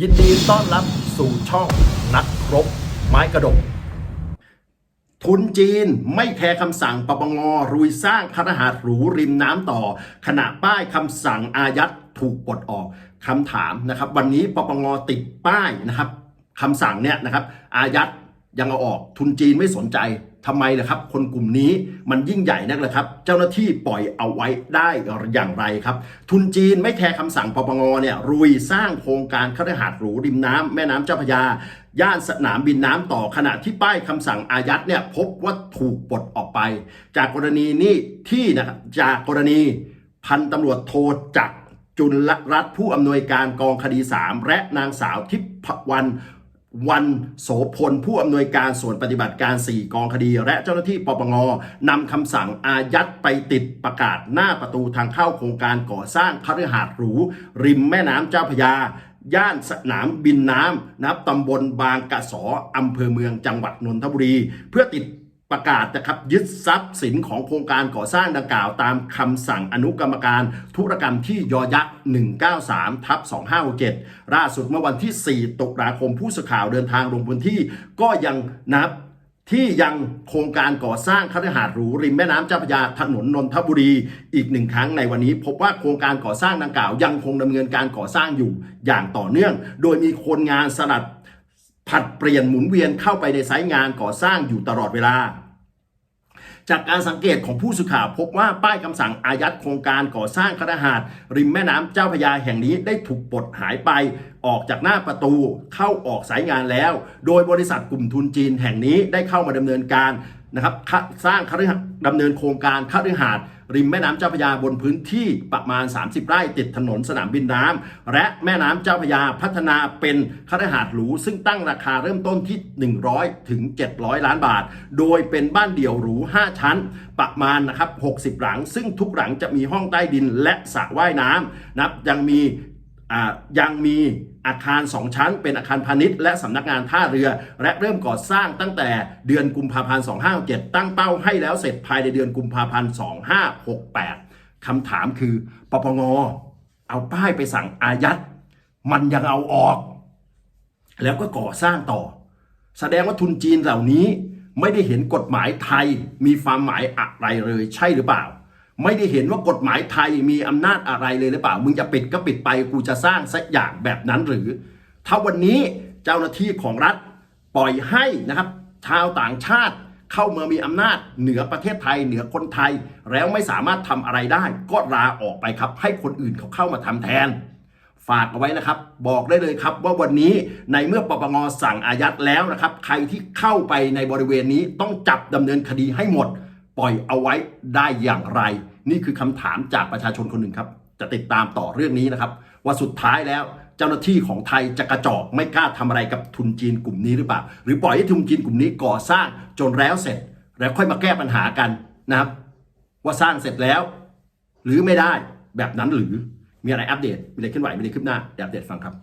ยินดีต้อนรับสู่ช่องนักรบ ไม้กระดก ทุนจีนไม่แคร์คำสั่งปปงรุยสร้างคณหาสน์หรูริมน้ำต่อ ขณะป้ายคำสั่งอายัดถูกปลดออกคำถามนะครับ วันนี้ปปงติดป้ายนะครับคำสั่งเนี่ยนะครับ อายัด ยังเอาออกทุนจีนไม่สนใจทำไมล่ะครับ คนกลุ่มนี้มันยิ่งใหญ่นักเลยครับ เจ้าหน้าที่ปล่อยเอาไว้ได้อย่างไรครับ ทุนจีนไม่แคร์คำสั่งปปงเนี่ยรุยสร้างโครงการคฤหาสน์หรูริมน้ำแม่น้ำเจ้าพระยา ย่านสนามบินน้ำต่อขณะที่ป้ายคำสั่งอายัดเนี่ยพบว่าถูกปลดออกไป จากกรณีนี้ที่นะครับจากกรณีพันตำรวจโทจักจุลรัตน์ผู้อำนวยการกองคดี 3 และนางสาวทิพวรรณ วันโสพลผู้อำนวยการส่วนปฏิบัติการ 4 กองคดี และเจ้าหน้าที่ปปงนำคำสั่งอายัดไปติดประกาศหน้าประตูทางเข้าโครงการก่อสร้างคฤหาสน์หรู ริมแม่น้ำเจ้าพยา ย่านสนามบินน้ำนับตำบลบางกะสออำเภอเมืองจังหวัดนนทบุรี เพื่อติด ประกาศนะครับยึดทรัพย์สินของโครงการก่อสร้างดังกล่าว ตามคำสั่งอนุกรรมการ ธุรกรรมที่ยอยักษ์193ทับ2567ล่าสุดเมื่อวันที่ 4ตุลาคมผู้สื่อข่าวเดินทางลงพื้นที่ก็ยังนับที่ยังโครงการก่อสร้างคฤหาสน์หรูริมแม่น้ำเจ้าพระยาถนนนนทบุรี อีกหนึ่งครั้งในวันนี้ พบว่าโครงการก่อสร้างดังกล่าว ยังคงดำเนินการก่อสร้างอยู่อย่างต่อเนื่อง โดยมีคนงานสลัดผัดเปลี่ยนหมุนเวียนเข้าไปในไซต์งานก่อสร้างอยู่ตลอดเวลา จากการสังเกตของผู้สื่อข่าวพบว่าป้ายคำสั่งอายัดโครงการก่อสร้างคฤหาดริมแม่น้ำเจ้าพยาแห่งนี้ได้ถูกปลดหายไป ออกจากหน้าประตูเข้าออกสายงานแล้ว โดยบริษัทกลุ่มทุนจีนแห่งนี้ได้เข้ามาดำเนินการ นะครับสร้างคฤหาสน์ดำเนินโครงการคฤหาสน์ริมแม่น้ำเจ้าพระยาบนพื้นที่ประมาณ 30 ไร่ติดถนนสนามบินน้ำและแม่น้ำเจ้าพระยาพัฒนาเป็นคฤหาสน์หรูซึ่งตั้งราคาเริ่มต้นที่ 100 ถึง 700 ล้านบาท โดยเป็นบ้านเดี่ยวหรู 5 ชั้น ประมาณนะครับ 60 หลัง ซึ่งทุกหลังจะมีห้องใต้ดินและสระว่ายน้ำนะยังมี ยังมีอาคาร 2 ชั้น เป็นอาคารพาณิชย์และสำนักงานท่าเรือ และเริ่มก่อสร้างตั้งแต่เดือนกุมภาพันธ์ 2567 ตั้งเป้าให้แล้วเสร็จภายในเดือนกุมภาพันธ์ 2568 คำถามคือปปงเอาป้ายไปสั่งอายัด มันยังเอาออก แล้วก็ก่อสร้างต่อ แสดงว่าทุนจีนเหล่านี้ไม่ได้เห็นกฎหมายไทยมีความหมายอะไรเลยใช่หรือเปล่า ไม่ได้เห็นว่ากฎหมายไทยมีอำนาจอะไรเลยหรือเปล่า มึงจะปิดก็ปิดไป กูจะสร้างสักอย่างแบบนั้นหรือ ถ้าวันนี้เจ้าหน้าที่ของรัฐปล่อยให้นะครับ ชาวต่างชาติเข้ามามีอำนาจเหนือประเทศไทย เหนือคนไทย แล้วไม่สามารถทำอะไรได้ ก็ลาออกไปครับ ให้คนอื่นเขาเข้ามาทำแทน ฝากเอาไว้นะครับ บอกได้เลยครับว่าวันนี้ในเมื่อปปงสั่งอายัดแล้วนะครับ ใครที่เข้าไปในบริเวณนี้ต้องจับดำเนินคดีให้หมด ปล่อยเอาไว้ได้อย่างไร นี่คือคำถามจากประชาชนคนหนึ่งครับ จะติดตามต่อเรื่องนี้นะครับ ว่าสุดท้ายแล้วเจ้าหน้าที่ของไทยจะกระจอกไม่กล้าทำอะไรกับทุนจีนกลุ่มนี้หรือเปล่า หรือปล่อยให้ทุนจีนกลุ่มนี้ก่อสร้างจนแล้วเสร็จ แล้วค่อยมาแก้ปัญหากันนะครับ ว่าสร้างเสร็จแล้ว หรือไม่ได้แบบนั้นหรือมีอะไรอัปเดตมีอะไรเคลื่อนไหวมีอะไรคืบหน้าเดี๋ยวอัปเดตฟังครับ